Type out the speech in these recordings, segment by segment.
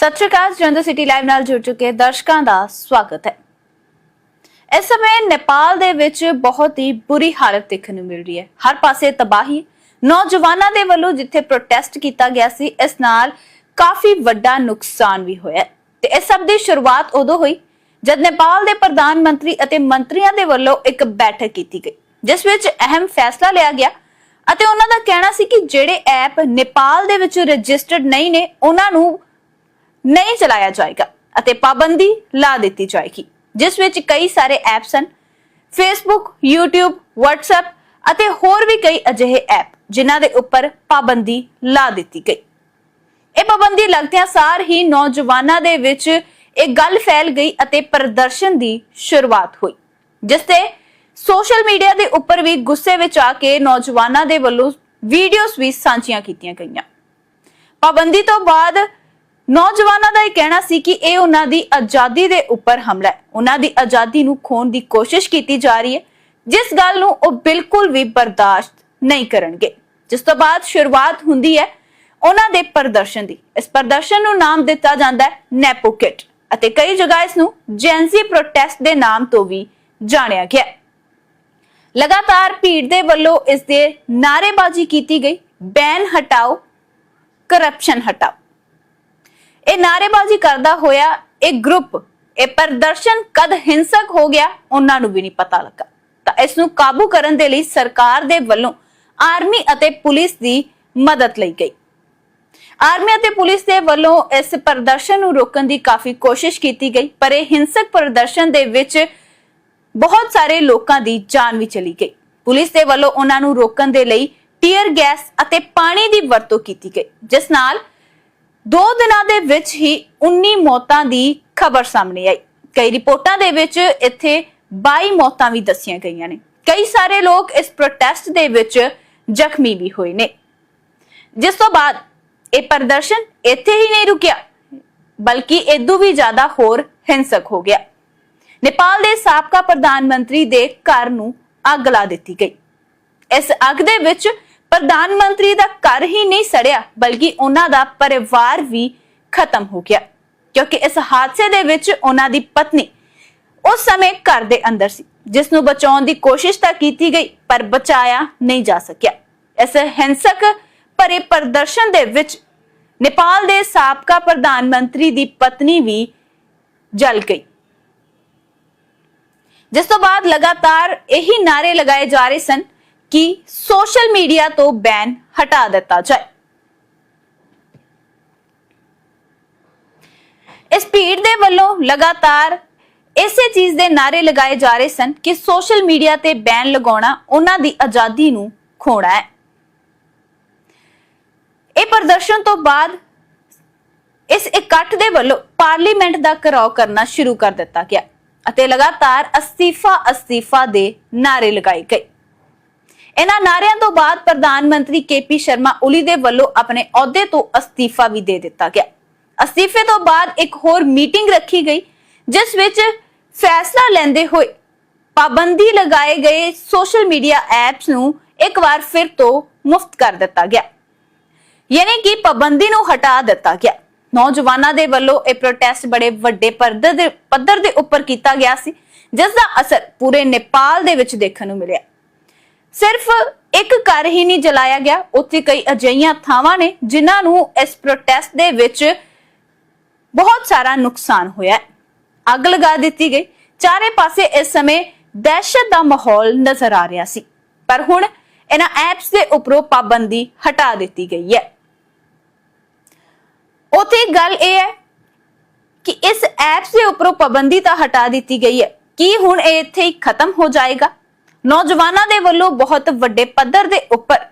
ਸਤਿ ਸ਼੍ਰੀ ਅਕਾਲ, ਜਲੰਧਰ ਸਿਟੀ ਲਾਈਵ ਨਾਲ ਜੁੜ ਚੁੱਕੇ ਦਰਸ਼ਕਾਂ ਦਾ ਸਵਾਗਤ ਹੈ। ਇਸ ਸਮੇਂ ਨੇਪਾਲ ਦੇ ਵਿੱਚ ਬਹੁਤ ਹੀ ਬੁਰੀ ਹਾਲਤ ਦੇਖਣ ਨੂੰ ਮਿਲ ਰਹੀ ਹੈ। ਹਰ ਪਾਸੇ ਤਬਾਹੀ। ਨੌਜਵਾਨਾਂ ਦੇ ਵੱਲੋਂ ਜਿੱਥੇ ਪ੍ਰੋਟੈਸਟ ਕੀਤਾ ਗਿਆ ਸੀ, ਇਸ ਨਾਲ ਕਾਫੀ ਵੱਡਾ ਨੁਕਸਾਨ ਵੀ ਹੋਇਆ ਹੈ। ਤੇ ਇਸ ਸਭ ਦੀ ਸ਼ੁਰੂਆਤ ਉਦੋਂ ਹੋਈ ਜਦ ਨੇਪਾਲ ਦੇ ਪ੍ਰਧਾਨ ਮੰਤਰੀ ਅਤੇ ਮੰਤਰੀਆਂ ਦੇ ਵੱਲੋਂ ਇੱਕ ਬੈਠਕ ਕੀਤੀ ਗਈ, ਜਿਸ ਵਿੱਚ ਅਹਿਮ ਫੈਸਲਾ ਲਿਆ ਗਿਆ ਅਤੇ ਉਹਨਾਂ ਦਾ ਕਹਿਣਾ ਸੀ ਕਿ ਜਿਹੜੇ ਐਪ ਨੇਪਾਲ ਦੇ ਵਿੱਚ ਰਜਿਸਟਰਡ ਨਹੀਂ ਨੇ, ਉਹਨਾਂ ਨੂੰ ਨਹੀਂ ਚਲਾਇਆ ਜਾਏਗਾ ਅਤੇ ਪਾਬੰਦੀ ਲਾ ਦਿੱਤੀ ਜਾਏਗੀ, ਜਿਸ ਵਿੱਚ ਕਈ ਸਾਰੇ ਐਪਸ ਹਨ ਫੇਸਬੁੱਕ YouTube, WhatsApp ਅਤੇ ਹੋਰ ਵੀ ਕਈ ਅਜਿਹੇ ਐਪ ਜਿਨ੍ਹਾਂ ਦੇ ਉੱਪਰ ਪਾਬੰਦੀ ਲਾ ਦਿੱਤੀ ਗਈ। ਇਹ ਪਾਬੰਦੀ ਲੱਗਦਿਆਂ ਸਾਰ ਹੀ ਨੌਜਵਾਨਾਂ ਦੇ ਵਿੱਚ ਇਹ ਗੱਲ ਫੈਲ ਗਈ ਅਤੇ ਪ੍ਰਦਰਸ਼ਨ ਦੀ ਸ਼ੁਰੂਆਤ ਹੋਈ, ਜਿਸ ਤੇ ਸੋਸ਼ਲ ਮੀਡੀਆ ਦੇ ਉੱਪਰ ਵੀ ਗੁੱਸੇ ਵਿੱਚ ਆ ਕੇ ਨੌਜਵਾਨਾਂ ਦੇ ਵੱਲੋਂ ਵੀਡੀਓਜ਼ ਵੀ ਸਾਂਝੀਆਂ ਕੀਤੀਆਂ ਗਈਆਂ। ਪਾਬੰਦੀ ਤੋਂ ਬਾਅਦ ਨੌਜਵਾਨਾਂ ਦਾ ਇਹ ਕਹਿਣਾ ਸੀ ਕਿ ਇਹ ਉਹਨਾਂ ਦੀ ਆਜ਼ਾਦੀ ਦੇ ਉੱਪਰ ਹਮਲਾ ਹੈ। ਉਹਨਾਂ ਦੀ ਆਜ਼ਾਦੀ ਨੂੰ ਖੋਣ ਦੀ ਕੋਸ਼ਿਸ਼ ਕੀਤੀ ਜਾ ਰਹੀ ਹੈ, ਜਿਸ ਗੱਲ ਨੂੰ ਉਹ ਬਿਲਕੁਲ ਵੀ ਬਰਦਾਸ਼ਤ ਨਹੀਂ ਕਰਨਗੇ। ਜਿਸ ਤੋਂ ਬਾਅਦ ਸ਼ੁਰੂਆਤ ਹੁੰਦੀ ਹੈ ਉਹਨਾਂ ਦੇ ਪ੍ਰਦਰਸ਼ਨ ਦੀ। ਇਸ ਪ੍ਰਦਰਸ਼ਨ ਨੂੰ ਨਾਮ ਦਿੱਤਾ ਜਾਂਦਾ ਹੈ ਨੈਪੋਕਿਟ ਅਤੇ ਕਈ ਜਗ੍ਹਾ ਇਸ ਨੂੰ ਜੈਂਸੀ ਪ੍ਰੋਟੈਸਟ ਦੇ ਨਾਮ ਤੋਂ ਵੀ ਜਾਣਿਆ ਗਿਆ ਲਗਾਤਾਰ ਭੀੜ ਦੇ ਵੱਲੋਂ ਇਸ ਦੇ ਨਾਅਰੇਬਾਜ਼ੀ ਕੀਤੀ ਗਈ। ਬੈਨ ਹਟਾਓ ਕਰਪਸ਼ਨ ਹਟਾਓ। ਇਹ ਨਾਅਰੇਬਾਜ਼ੀ ਕਰਦਾ ਹੋਇਆ ਇਹ ਗਰੁੱਪ ਇਹ ਪ੍ਰਦਰਸ਼ਨ ਕਦ ਹਿੰਸਕ ਹੋ ਗਿਆ, ਉਹਨਾਂ ਨੂੰ ਵੀ ਨਹੀਂ ਪਤਾ ਲੱਗਾ। ਤਾਂ ਇਸ ਨੂੰ ਕਾਬੂ ਕਰਨ ਦੇ ਲਈ ਸਰਕਾਰ ਦੇ ਵੱਲੋਂ ਆਰਮੀ ਅਤੇ ਪੁਲਿਸ ਦੀ ਮਦਦ ਲਈ ਗਈ। ਆਰਮੀ ਅਤੇ ਪੁਲਿਸ ਦੇ ਵੱਲੋਂ ਇਸ ਪ੍ਰਦਰਸ਼ਨ ਨੂੰ ਰੋਕਣ ਦੀ ਕਾਫੀ ਕੋਸ਼ਿਸ਼ ਕੀਤੀ ਗਈ, ਪਰ ਇਹ ਹਿੰਸਕ ਪ੍ਰਦਰਸ਼ਨ ਦੇ ਵਿੱਚ ਬਹੁਤ ਸਾਰੇ ਲੋਕਾਂ ਦੀ ਜਾਨ ਵੀ ਚਲੀ ਗਈ। ਪੁਲਿਸ ਦੇ ਵੱਲੋਂ ਉਹਨਾਂ ਨੂੰ ਰੋਕਣ ਦੇ ਲਈ ਟੀਅਰ ਗੈਸ ਅਤੇ ਪਾਣੀ ਦੀ ਵਰਤੋਂ ਕੀਤੀ ਗਈ, ਜਿਸ ਨਾਲ ਦੋ ਦਿਨਾਂ ਦੇ ਵਿੱਚ ਹੀ 19 ਮੌਤਾਂ ਦੀ ਖਬਰ ਸਾਹਮਣੇ ਆਈ। ਕਈ ਰਿਪੋਰਟਾਂ ਦੇ ਵਿੱਚ ਇੱਥੇ 22 ਮੌਤਾਂ ਵੀ ਦੱਸੀਆਂ ਗਈਆਂ ਨੇ। ਕਈ ਸਾਰੇ ਲੋਕ ਇਸ ਪ੍ਰੋਟੈਸਟ ਦੇ ਵਿੱਚ ਜ਼ਖਮੀ ਵੀ ਹੋਏ ਨੇ। ਜਿਸ ਤੋਂ ਬਾਅਦ ਇਹ ਪ੍ਰਦਰਸ਼ਨ ਇੱਥੇ ਹੀ ਨਹੀਂ ਰੁਕਿਆ, ਬਲਕਿ ਇਦੋਂ ਵੀ ਜ਼ਿਆਦਾ ਹੋਰ ਹਿੰਸਕ ਹੋ ਗਿਆ। ਨੇਪਾਲ ਦੇ ਸਾਬਕਾ ਪ੍ਰਧਾਨ ਮੰਤਰੀ ਦੇ ਘਰ ਨੂੰ ਅੱਗ ਲਾ ਦਿੱਤੀ ਗਈ। ਇਸ ਅੱਗ ਦੇ ਵਿੱਚ ਪ੍ਰਧਾਨ ਮੰਤਰੀ ਦਾ ਘਰ ਹੀ ਨਹੀਂ ਸੜਿਆ, ਬਲਕਿ ਉਹਨਾਂ ਦਾ ਪਰਿਵਾਰ ਵੀ ਖਤਮ ਹੋ ਗਿਆ। ਕਿਉਂਕਿ ਇਸ ਹਾਦਸੇ ਦੇ ਵਿੱਚ ਉਹਨਾਂ ਦੀ ਪਤਨੀ ਉਸ ਸਮੇਂ ਘਰ ਦੇ ਅੰਦਰ ਸੀ, ਜਿਸ ਨੂੰ ਬਚਾਉਣ ਦੀ ਕੋਸ਼ਿਸ਼ ਤਾਂ ਕੀਤੀ ਗਈ, ਪਰ ਬਚਾਇਆ ਨਹੀਂ ਜਾ ਸਕਿਆ। ਇਸ ਹਿੰਸਕ ਭਰੇ ਪ੍ਰਦਰਸ਼ਨ ਦੇ ਵਿੱਚ ਨੇਪਾਲ ਦੇ ਸਾਬਕਾ ਪ੍ਰਧਾਨ ਮੰਤਰੀ ਦੀ ਪਤਨੀ ਵੀ ਜਲ ਗਈ। ਜਿਸ ਤੋਂ ਬਾਅਦ ਲਗਾਤਾਰ ਇਹੀ ਨਾਰੇ ਲਗਾਏ ਜਾ ਰਹੇ ਸਨ ਕਿ ਸੋਸ਼ਲ ਮੀਡੀਆ ਤੋਂ ਬੈਨ ਹਟਾ ਦਿੱਤਾ ਜਾਏ। ਇਸ ਭੀੜ ਦੇ ਵੱਲੋਂ ਲਗਾਤਾਰ ਇਸੇ ਚੀਜ਼ ਦੇ ਨਾਰੇ ਲਗਾਏ ਜਾ ਰਹੇ ਸਨ ਕਿ ਸੋਸ਼ਲ ਮੀਡੀਆ ਤੇ ਬੈਨ ਲਗਾਉਣਾ ਉਹਨਾਂ ਦੀ ਆਜ਼ਾਦੀ ਨੂੰ ਖੋਣਾ ਹੈ। ਇਹ ਪ੍ਰਦਰਸ਼ਨ ਤੋਂ ਬਾਅਦ ਇਸ ਇਕੱਠ ਦੇ ਵੱਲੋਂ ਪਾਰਲੀਮੈਂਟ ਦਾ ਘਿਰਾਓ ਕਰਨਾ ਸ਼ੁਰੂ ਕਰ ਦਿੱਤਾ ਗਿਆ ਅਤੇ ਲਗਾਤਾਰ ਅਸਤੀਫਾ ਅਸਤੀਫਾ ਦੇ ਨਾਰੇ ਲਗਾਏ ਗਏ। ਇਹਨਾਂ ਨਾਰਿਆਂ ਤੋਂ ਬਾਅਦ ਪ੍ਰਧਾਨ ਮੰਤਰੀ ਕੇਪੀ ਸ਼ਰਮਾ ਓਲੀ ਦੇ ਵੱਲੋਂ ਆਪਣੇ ਅਹੁਦੇ ਤੋਂ ਅਸਤੀਫਾ ਵੀ ਦੇ ਦਿੱਤਾ ਗਿਆ। ਅਸਤੀਫੇ ਤੋਂ ਬਾਅਦ ਇੱਕ ਹੋਰ ਮੀਟਿੰਗ ਰੱਖੀ ਗਈ, ਜਿਸ ਵਿੱਚ ਫੈਸਲਾ ਲੈਂਦੇ ਹੋਏ ਪਾਬੰਦੀ ਲਗਾਏ ਗਏ ਸੋਸ਼ਲ ਮੀਡੀਆ ਐਪਸ ਨੂੰ ਇੱਕ ਵਾਰ ਫਿਰ ਤੋਂ ਮੁਫਤ ਕਰ ਦਿੱਤਾ ਗਿਆ। ਯਾਨੀ ਕਿ ਪਾਬੰਦੀ ਨੂੰ ਹਟਾ ਦਿੱਤਾ ਗਿਆ। ਨੌਜਵਾਨਾਂ ਦੇ ਵੱਲੋਂ ਇਹ ਪ੍ਰੋਟੈਸਟ ਬੜੇ ਵੱਡੇ ਪੱਧਰ ਦੇ ਪੱਧਰ ਦੇ ਉੱਪਰ ਕੀਤਾ ਗਿਆ ਸੀ, ਜਿਸ ਦਾ ਅਸਰ ਪੂਰੇ ਨੇਪਾਲ ਦੇ ਵਿੱਚ ਦੇਖਣ ਨੂੰ ਮਿਲਿਆ। ਸਿਰਫ ਇੱਕ ਘਰ ਹੀ ਨਹੀਂ ਜਲਾਇਆ ਗਿਆ, ਉੱਥੇ ਕਈ ਅਜਿਹੀਆਂ ਥਾਵਾਂ ਨੇ ਜਿਨ੍ਹਾਂ ਨੂੰ ਇਸ ਪ੍ਰੋਟੈਸਟ ਦੇ ਵਿੱਚ ਬਹੁਤ ਸਾਰਾ ਨੁਕਸਾਨ ਹੋਇਆ ਅੱਗ ਲਗਾ ਦਿੱਤੀ ਗਈ। ਚਾਰੇ ਪਾਸੇ ਇਸ ਸਮੇਂ ਦਹਿਸ਼ਤ ਦਾ ਮਾਹੌਲ ਨਜ਼ਰ ਆ ਰਿਹਾ ਸੀ। ਪਰ ਹੁਣ ਇਹਨਾਂ ਐਪਸ ਦੇ ਉੱਪਰੋਂ ਪਾਬੰਦੀ ਹਟਾ ਦਿੱਤੀ ਗਈ ਹੈ। ਉਥੇ ਗੱਲ ਇਹ ਹੈ ਕਿ ਇਸ ਐਪਸ ਦੇ ਉੱਪਰੋਂ ਪਾਬੰਦੀ ਤਾਂ ਹਟਾ ਦਿੱਤੀ ਗਈ ਹੈ। ਕੀ ਹੁਣ ਇਹ ਇੱਥੇ ਹੀ ਖਤਮ ਹੋ ਜਾਏਗਾ? ਨੌਜਵਾਨਾਂ ਦੇ ਵੱਲੋਂ ਬਹੁਤ ਵੱਡੇ ਪੱਧਰ ਦੇ ਉੱਪਰ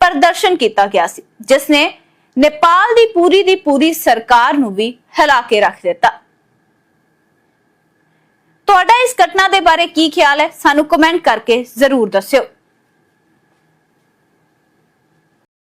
ਪ੍ਰਦਰਸ਼ਨ ਕੀਤਾ ਗਿਆ ਸੀ ਜਿਸ ਨੇ ਨੇਪਾਲ ਦੀ ਪੂਰੀ ਦੀ ਪੂਰੀ ਸਰਕਾਰ ਨੂੰ ਵੀ ਹਿਲਾ ਕੇ ਰੱਖ ਦਿੱਤਾ। ਤੁਹਾਡਾ ਇਸ ਘਟਨਾ ਦੇ ਬਾਰੇ ਕੀ ਖਿਆਲ ਹੈ? ਸਾਨੂੰ ਕਮੈਂਟ ਕਰਕੇ ਜ਼ਰੂਰ ਦੱਸਿਓ।